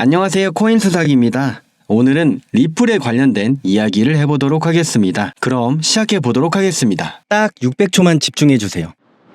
안녕하세요. 코인 수사기입니다. 오늘은 리플에 관련된 이야기를 해보도록 하겠습니다. 그럼 시작해 보도록 하겠습니다. 딱 600초만 집중해 주세요.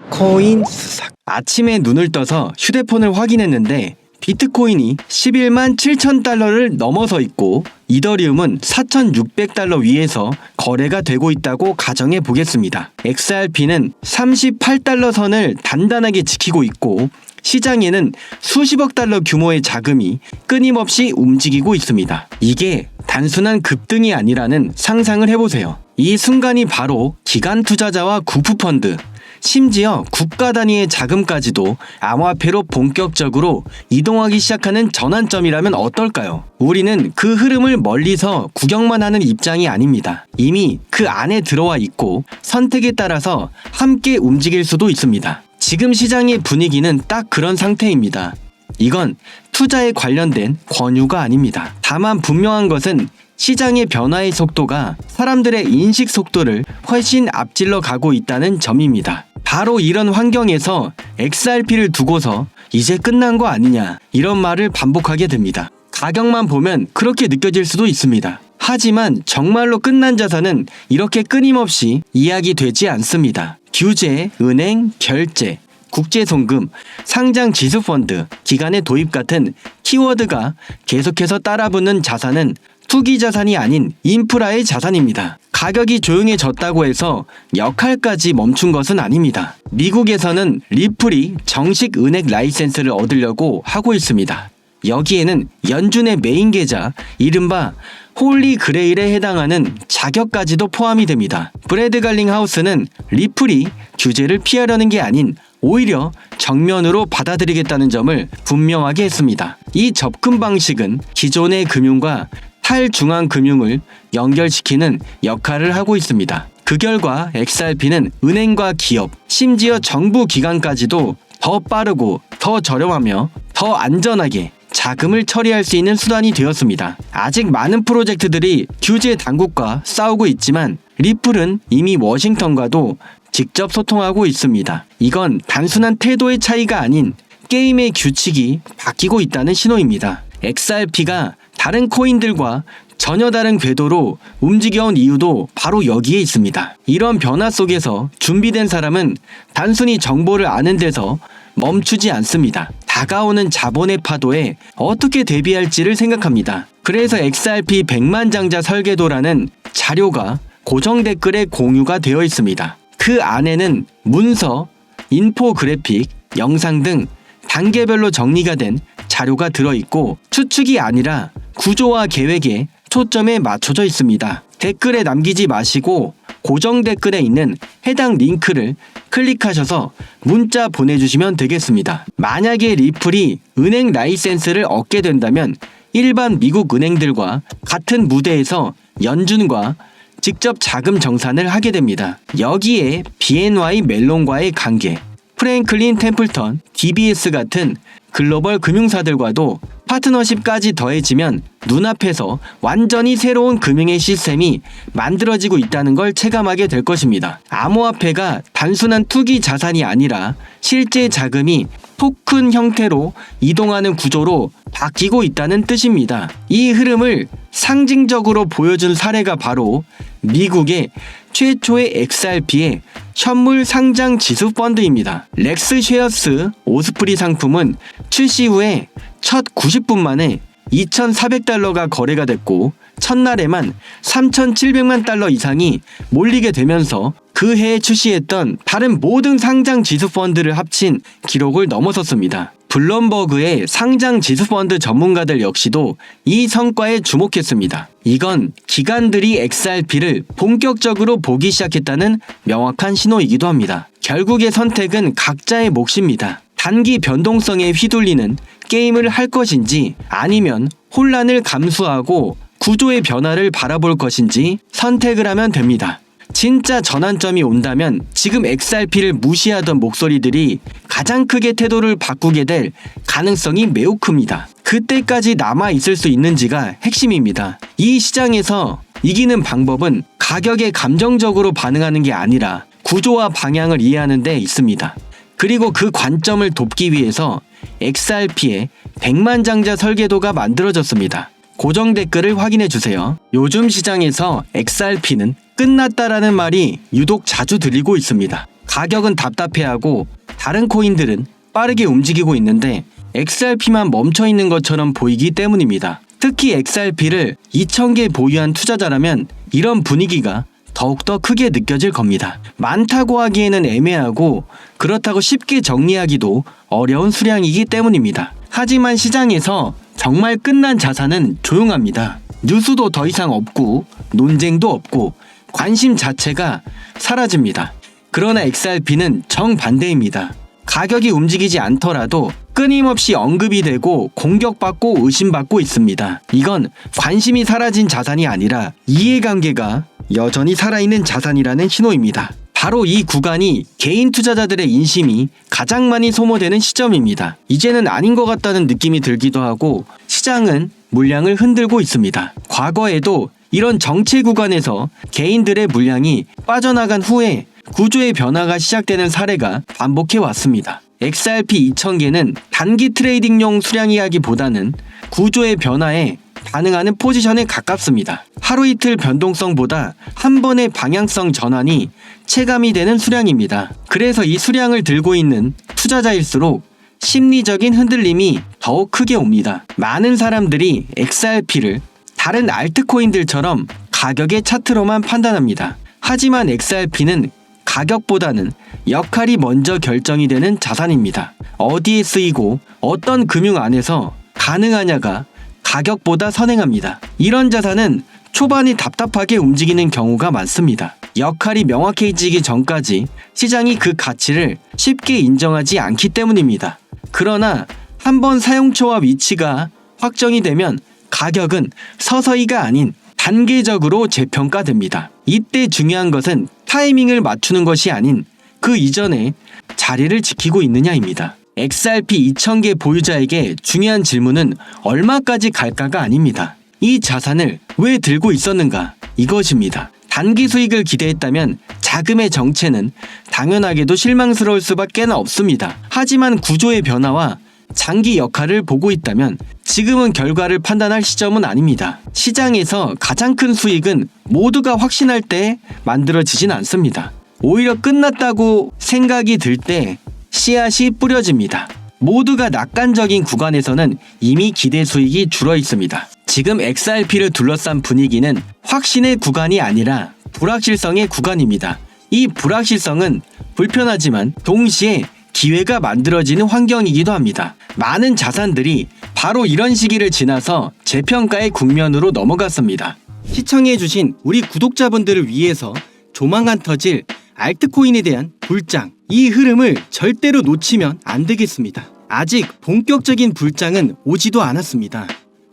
코인 수삭. 아침에 눈을 떠서 휴대폰을 확인했는데 비트코인이 11만 7천 달러를 넘어서 있고 이더리움은 4,600달러 위에서 거래가 되고 있다고 가정해 보겠습니다. XRP는 38달러 선을 단단하게 지키고 있고 시장에는 수십억 달러 규모의 자금이 끊임없이 움직이고 있습니다. 이게 단순한 급등이 아니라는 상상을 해보세요. 이 순간이 바로 기관 투자자와 구프펀드, 심지어 국가 단위의 자금까지도 암호화폐로 본격적으로 이동하기 시작하는 전환점이라면 어떨까요? 우리는 그 흐름을 멀리서 구경만 하는 입장이 아닙니다. 이미 그 안에 들어와 있고 선택에 따라서 함께 움직일 수도 있습니다. 지금 시장의 분위기는 딱 그런 상태입니다. 이건 투자에 관련된 권유가 아닙니다. 다만 분명한 것은 시장의 변화의 속도가 사람들의 인식 속도를 훨씬 앞질러 가고 있다는 점입니다. 바로 이런 환경에서 XRP를 두고서 이제 끝난 거 아니냐 이런 말을 반복하게 됩니다. 가격만 보면 그렇게 느껴질 수도 있습니다. 하지만 정말로 끝난 자산은 이렇게 끊임없이 이야기되지 않습니다. 규제, 은행, 결제, 국제송금, 상장 지수펀드, 기간의 도입 같은 키워드가 계속해서 따라붙는 자산은 투기 자산이 아닌 인프라의 자산입니다. 가격이 조용해졌다고 해서 역할까지 멈춘 것은 아닙니다. 미국에서는 리플이 정식 은행 라이센스를 얻으려고 하고 있습니다. 여기에는 연준의 메인 계좌, 이른바 홀리 그레일에 해당하는 자격까지도 포함이 됩니다. 브래드 갈링 하우스는 리플이 규제를 피하려는 게 아닌 오히려 정면으로 받아들이겠다는 점을 분명하게 했습니다. 이 접근 방식은 기존의 금융과 탈중앙 금융을 연결시키는 역할을 하고 있습니다. 그 결과 XRP는 은행과 기업, 심지어 정부 기관까지도 더 빠르고 더 저렴하며 더 안전하게 자금을 처리할 수 있는 수단이 되었습니다. 아직 많은 프로젝트들이 규제 당국과 싸우고 있지만 리플은 이미 워싱턴과도 직접 소통하고 있습니다. 이건 단순한 태도의 차이가 아닌 게임의 규칙이 바뀌고 있다는 신호입니다. XRP가 다른 코인들과 전혀 다른 궤도로 움직여온 이유도 바로 여기에 있습니다. 이런 변화 속에서 준비된 사람은 단순히 정보를 아는 데서 멈추지 않습니다. 다가오는 자본의 파도에 어떻게 대비할지를 생각합니다. 그래서 XRP 100만 장자 설계도라는 자료가 고정 댓글에 공유가 되어 있습니다. 그 안에는 문서, 인포그래픽, 영상 등 단계별로 정리가 된 자료가 들어있고 추측이 아니라 구조와 계획에 초점에 맞춰져 있습니다. 댓글에 남기지 마시고 고정 댓글에 있는 해당 링크를 클릭하셔서 문자 보내주시면 되겠습니다. 만약에 리플이 은행 라이센스를 얻게 된다면 일반 미국 은행들과 같은 무대에서 연준과 직접 자금 정산을 하게 됩니다. 여기에 BNY 멜론과의 관계, 프랭클린 템플턴, DBS 같은 글로벌 금융사들과도 파트너십까지 더해지면 눈앞에서 완전히 새로운 금융의 시스템이 만들어지고 있다는 걸 체감하게 될 것입니다. 암호화폐가 단순한 투기 자산이 아니라 실제 자금이 토큰 형태로 이동하는 구조로 바뀌고 있다는 뜻입니다. 이 흐름을 상징적으로 보여준 사례가 바로 미국의 최초의 XRP의 현물 상장 지수 펀드입니다. 렉스 쉐어스 오스프리 상품은 출시 후에 첫 90분 만에 2,400달러가 거래가 됐고 첫날에만 3,700만 달러 이상이 몰리게 되면서 그 해에 출시했던 다른 모든 상장 지수 펀드를 합친 기록을 넘어섰습니다. 블럼버그의 상장 지수 펀드 전문가들 역시도 이 성과에 주목했습니다. 이건 기관들이 XRP를 본격적으로 보기 시작했다는 명확한 신호이기도 합니다. 결국의 선택은 각자의 몫입니다. 단기 변동성에 휘둘리는 게임을 할 것인지 아니면 혼란을 감수하고 구조의 변화를 바라볼 것인지 선택을 하면 됩니다. 진짜 전환점이 온다면 지금 XRP를 무시하던 목소리들이 가장 크게 태도를 바꾸게 될 가능성이 매우 큽니다. 그때까지 남아 있을 수 있는지가 핵심입니다. 이 시장에서 이기는 방법은 가격에 감정적으로 반응하는 게 아니라 구조와 방향을 이해하는 데 있습니다. 그리고 그 관점을 돕기 위해서 XRP의 백만장자 설계도가 만들어졌습니다. 고정 댓글을 확인해 주세요. 요즘 시장에서 XRP는 끝났다라는 말이 유독 자주 들리고 있습니다. 가격은 답답해하고 다른 코인들은 빠르게 움직이고 있는데 XRP만 멈춰 있는 것처럼 보이기 때문입니다. 특히 XRP를 2,000개 보유한 투자자라면 이런 분위기가 더욱더 크게 느껴질 겁니다. 많다고 하기에는 애매하고 그렇다고 쉽게 정리하기도 어려운 수량이기 때문입니다. 하지만 시장에서 정말 끝난 자산은 조용합니다. 뉴스도 더 이상 없고 논쟁도 없고 관심 자체가 사라집니다. 그러나 XRP는 정반대입니다. 가격이 움직이지 않더라도 끊임없이 언급이 되고 공격받고 의심받고 있습니다. 이건 관심이 사라진 자산이 아니라 이해관계가 여전히 살아있는 자산이라는 신호입니다. 바로 이 구간이 개인 투자자들의 인심이 가장 많이 소모되는 시점입니다. 이제는 아닌 것 같다는 느낌이 들기도 하고 시장은 물량을 흔들고 있습니다. 과거에도 이런 정체 구간에서 개인들의 물량이 빠져나간 후에 구조의 변화가 시작되는 사례가 반복해 왔습니다. XRP 2000개는 단기 트레이딩용 수량이라기보다는 구조의 변화에 반응하는 포지션에 가깝습니다. 하루 이틀 변동성보다 한 번의 방향성 전환이 체감이 되는 수량입니다. 그래서 이 수량을 들고 있는 투자자일수록 심리적인 흔들림이 더욱 크게 옵니다. 많은 사람들이 XRP를 다른 알트코인들처럼 가격의 차트로만 판단합니다. 하지만 XRP는 가격보다는 역할이 먼저 결정이 되는 자산입니다. 어디에 쓰이고 어떤 금융 안에서 가능하냐가 가격보다 선행합니다. 이런 자산은 초반이 답답하게 움직이는 경우가 많습니다. 역할이 명확해지기 전까지 시장이 그 가치를 쉽게 인정하지 않기 때문입니다. 그러나 한번 사용처와 위치가 확정이 되면 가격은 서서히가 아닌 단계적으로 재평가됩니다. 이때 중요한 것은 타이밍을 맞추는 것이 아닌 그 이전에 자리를 지키고 있느냐입니다. XRP 2000개 보유자에게 중요한 질문은 얼마까지 갈까가 아닙니다. 이 자산을 왜 들고 있었는가? 이것입니다. 단기 수익을 기대했다면 자금의 정체는 당연하게도 실망스러울 수밖에 없습니다. 하지만 구조의 변화와 장기 역할을 보고 있다면 지금은 결과를 판단할 시점은 아닙니다. 시장에서 가장 큰 수익은 모두가 확신할 때 만들어지진 않습니다. 오히려 끝났다고 생각이 들 때 씨앗이 뿌려집니다. 모두가 낙관적인 구간에서는 이미 기대 수익이 줄어 있습니다. 지금 XRP를 둘러싼 분위기는 확신의 구간이 아니라 불확실성의 구간입니다. 이 불확실성은 불편하지만 동시에 기회가 만들어지는 환경이기도 합니다. 많은 자산들이 바로 이런 시기를 지나서 재평가의 국면으로 넘어갔습니다. 시청해주신 우리 구독자분들을 위해서 조만간 터질 알트코인에 대한 불장, 이 흐름을 절대로 놓치면 안 되겠습니다. 아직 본격적인 불장은 오지도 않았습니다.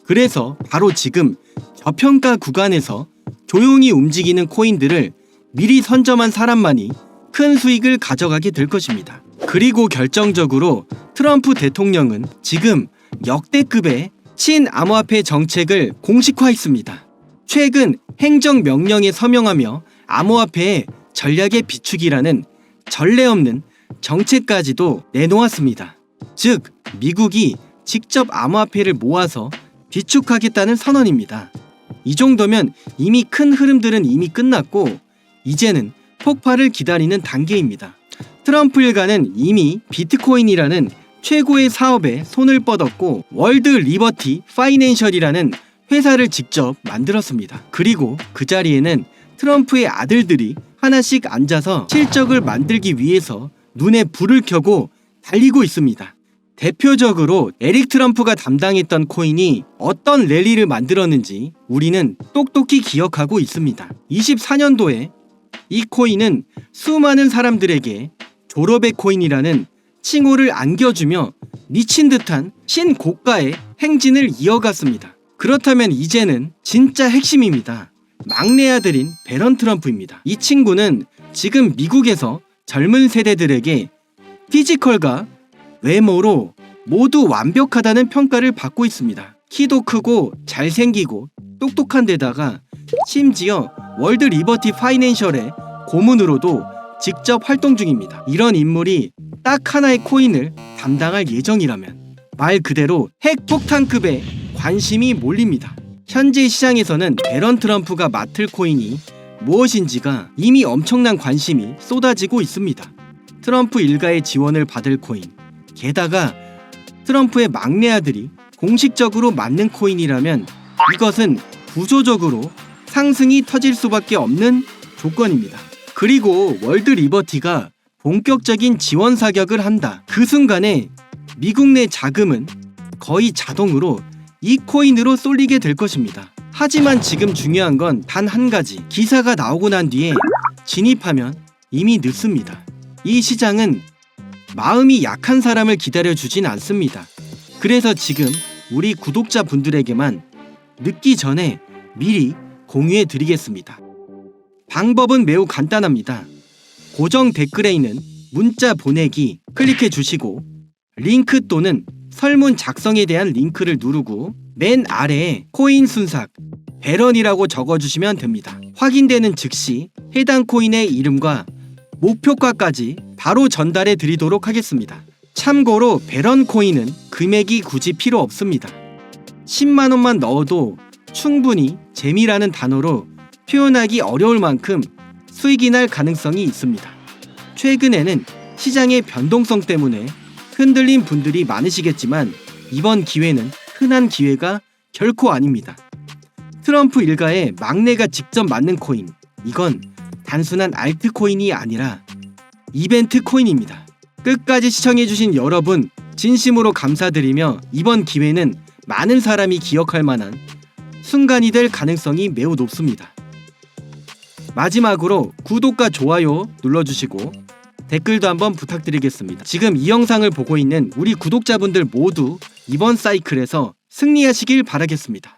그래서 바로 지금 저평가 구간에서 조용히 움직이는 코인들을 미리 선점한 사람만이 큰 수익을 가져가게 될 것입니다. 그리고 결정적으로 트럼프 대통령은 지금 역대급의 친암호화폐 정책을 공식화했습니다. 최근 행정명령에 서명하며 암호화폐의 전략의 비축이라는 전례 없는 정책까지도 내놓았습니다. 즉, 미국이 직접 암호화폐를 모아서 비축하겠다는 선언입니다. 이 정도면 이미 큰 흐름들은 이미 끝났고, 이제는 폭발을 기다리는 단계입니다. 트럼프 일가는 이미 비트코인이라는 최고의 사업에 손을 뻗었고 월드 리버티 파이낸셜이라는 회사를 직접 만들었습니다. 그리고 그 자리에는 트럼프의 아들들이 하나씩 앉아서 실적을 만들기 위해서 눈에 불을 켜고 달리고 있습니다. 대표적으로 에릭 트럼프가 담당했던 코인이 어떤 랠리를 만들었는지 우리는 똑똑히 기억하고 있습니다. 24년도에 이 코인은 수많은 사람들에게 졸업의 코인이라는 칭호를 안겨주며 미친 듯한 신고가의 행진을 이어갔습니다. 그렇다면 이제는 진짜 핵심입니다. 막내 아들인 베런 트럼프입니다. 이 친구는 지금 미국에서 젊은 세대들에게 피지컬과 외모로 모두 완벽하다는 평가를 받고 있습니다. 키도 크고 잘생기고 똑똑한 데다가 심지어 월드 리버티 파이낸셜의 고문으로도 직접 활동 중입니다. 이런 인물이 딱 하나의 코인을 담당할 예정이라면 말 그대로 핵폭탄급의 관심이 몰립니다. 현재 시장에서는 베런 트럼프가 맡을 코인이 무엇인지가 이미 엄청난 관심이 쏟아지고 있습니다. 트럼프 일가의 지원을 받을 코인, 게다가 트럼프의 막내 아들이 공식적으로 맞는 코인이라면 이것은 구조적으로 상승이 터질 수밖에 없는 조건입니다. 그리고 월드 리버티가 본격적인 지원 사격을 한다. 그 순간에 미국 내 자금은 거의 자동으로 이 코인으로 쏠리게 될 것입니다. 하지만 지금 중요한 건 단 한 가지. 기사가 나오고 난 뒤에 진입하면 이미 늦습니다. 이 시장은 마음이 약한 사람을 기다려주진 않습니다. 그래서 지금 우리 구독자분들에게만 늦기 전에 미리 공유해 드리겠습니다. 방법은 매우 간단합니다. 고정 댓글에 있는 문자 보내기 클릭해 주시고 링크 또는 설문 작성에 대한 링크를 누르고 맨 아래에 코인 순삭 배런이라고 적어주시면 됩니다. 확인되는 즉시 해당 코인의 이름과 목표가까지 바로 전달해 드리도록 하겠습니다. 참고로 배런 코인은 금액이 굳이 필요 없습니다. 10만 원만 넣어도 충분히 재미라는 단어로 표현하기 어려울 만큼 수익이 날 가능성이 있습니다. 최근에는 시장의 변동성 때문에 흔들린 분들이 많으시겠지만 이번 기회는 흔한 기회가 결코 아닙니다. 트럼프 일가의 막내가 직접 맞는 코인. 이건 단순한 알트코인이 아니라 이벤트 코인입니다. 끝까지 시청해주신 여러분, 진심으로 감사드리며 이번 기회는 많은 사람이 기억할 만한 순간이 될 가능성이 매우 높습니다. 마지막으로 구독과 좋아요 눌러주시고 댓글도 한번 부탁드리겠습니다. 지금 이 영상을 보고 있는 우리 구독자분들 모두 이번 사이클에서 승리하시길 바라겠습니다.